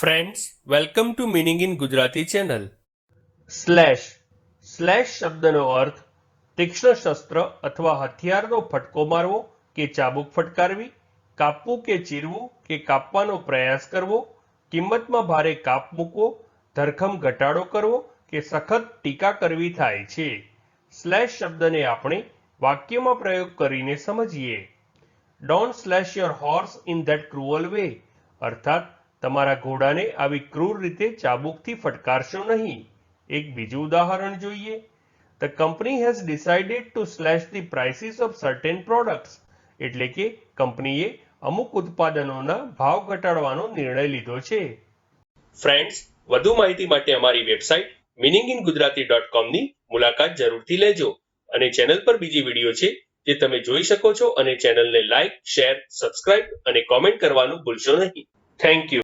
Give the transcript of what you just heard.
Friends welcome to meaning in Gujarati channel slash slash શબ્દનો અર્થ, તીક્ષ્ણ શસ્ત્ર અથવા હથિયારનો ફટકો મારવો કે ચાબુક ફટકારવી, કાપવું કે ચીરવું કે કાપવાનો પ્રયાસ કરવો, કિંમતમાં ભારે કાપ મૂકવો, ધરખમ ઘટાડો કરવો કે સખત ટીકા કરવી થાય છે. સ્લેશ શબ્દને આપણે વાક્યમાં પ્રયોગ કરીને સમજીએ. Don't slash your horse in that cruel way અર્થાત તમારા ઘોડાને આવી ક્રૂર રીતે ચાબુકથી ફટકારશો નહીં. એક બીજું ઉદાહરણ જોઈએ. The company has decided to slash the prices of certain products એટલે કે કંપનીએ અમુક ઉત્પાદનોના ભાવ ઘટાડવાનો નિર્ણય લીધો છે. ફ્રેન્ડ્સ વધુ માહિતી માટે અમારી website meaning in Gujarati dot કોમની મુલાકાત જરૂરથી લેજો. અને ચેનલ પર બીજી વીડિયો છે જે તમે જોઈ શકો છો અને ચેનલને લાઇક શેર સબસ્ક્રાઇબ અને કોમેન્ટ કરવાનું ભૂલશો નહીં. Thank you